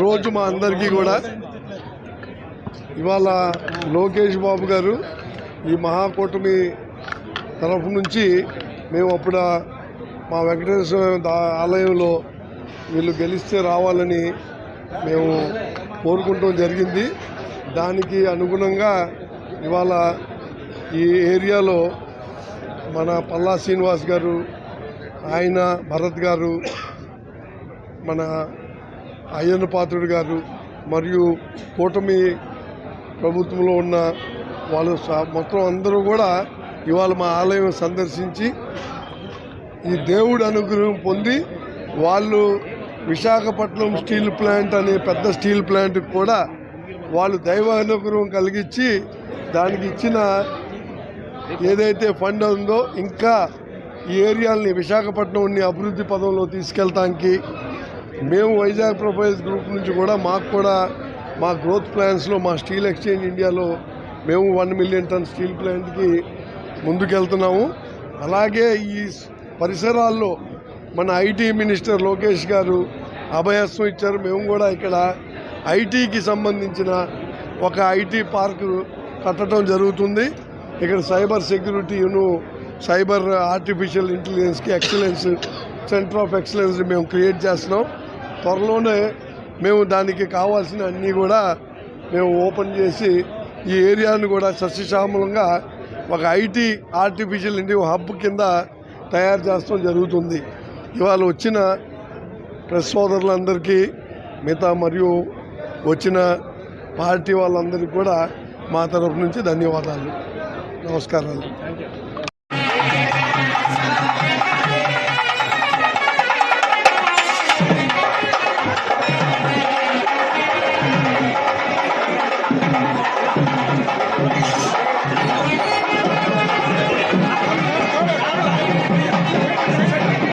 రోజు మా అందరికీ కూడా ఇవాళ లోకేష్ బాబు గారు ఈ మహాకూటమి తరఫు నుంచి మేము అప్పుడు మా వెంకటేశ్వర ఆలయంలో వీళ్ళు గెలిస్తే రావాలని మేము కోరుకుంటం జరిగింది. దానికి అనుగుణంగా ఇవాళ ఈ ఏరియాలో మన పల్లా శ్రీనివాస్ గారు ఆయన భరత్ గారు మన అయ్యన్న పాత్రుడు గారు మరియు కూటమి ప్రభుత్వంలో ఉన్న వాళ్ళు మొత్తం అందరూ కూడా ఇవాళ మా ఆలయం సందర్శించి ఈ దేవుడు అనుగ్రహం పొంది వాళ్ళు విశాఖపట్నం స్టీల్ ప్లాంట్ అనే పెద్ద స్టీల్ ప్లాంట్ కూడా వాళ్ళు దైవ అనుగ్రహం కలిగించి దానికి ఇచ్చిన ఏదైతే ఫండ్ ఉందో ఇంకా ఈ ఏరియాల్ని విశాఖపట్నంని అభివృద్ధి పదంలో తీసుకెళ్తానికి మేము వైజాగ్ ప్రొఫైల్స్ గ్రూప్ నుంచి కూడా మాకు కూడా మా గ్రోత్ ప్లాన్స్లో మా స్టీల్ ఎక్స్చేంజ్ ఇండియాలో మేము వన్ మిలియన్ టన్ స్టీల్ ప్లాంట్కి ముందుకెళ్తున్నాము. అలాగే ఈ పరిసరాల్లో మన ఐటీ మినిస్టర్ లోకేష్ గారు అభయస్వం ఇచ్చారు. మేము కూడా ఇక్కడ ఐటీకి సంబంధించిన ఒక ఐటీ పార్కు కట్టడం జరుగుతుంది. ఇక్కడ సైబర్ సెక్యూరిటీను సైబర్ ఆర్టిఫిషియల్ ఇంటెలిజెన్స్కి ఎక్సలెన్స్ సెంటర్ ఆఫ్ ఎక్సలెన్స్ మేము క్రియేట్ చేస్తున్నాం. త్వరలోనే మేము దానికి కావాల్సిన అన్నీ కూడా మేము ఓపెన్ చేసి ఈ ఏరియాను కూడా సస్యశ్యామలంగా ఒక ఐటీ ఆర్టిఫిషియల్ ఇంటి హబ్ కింద తయారు చేస్తాం జరుగుతుంది. ఇవాళ వచ్చిన ప్రెస్ సోదరులందరికీ మిగతా మరియు వచ్చిన పార్టీ వాళ్ళందరికీ కూడా మా తరఫు నుంచి ధన్యవాదాలు. നമസ്കാരം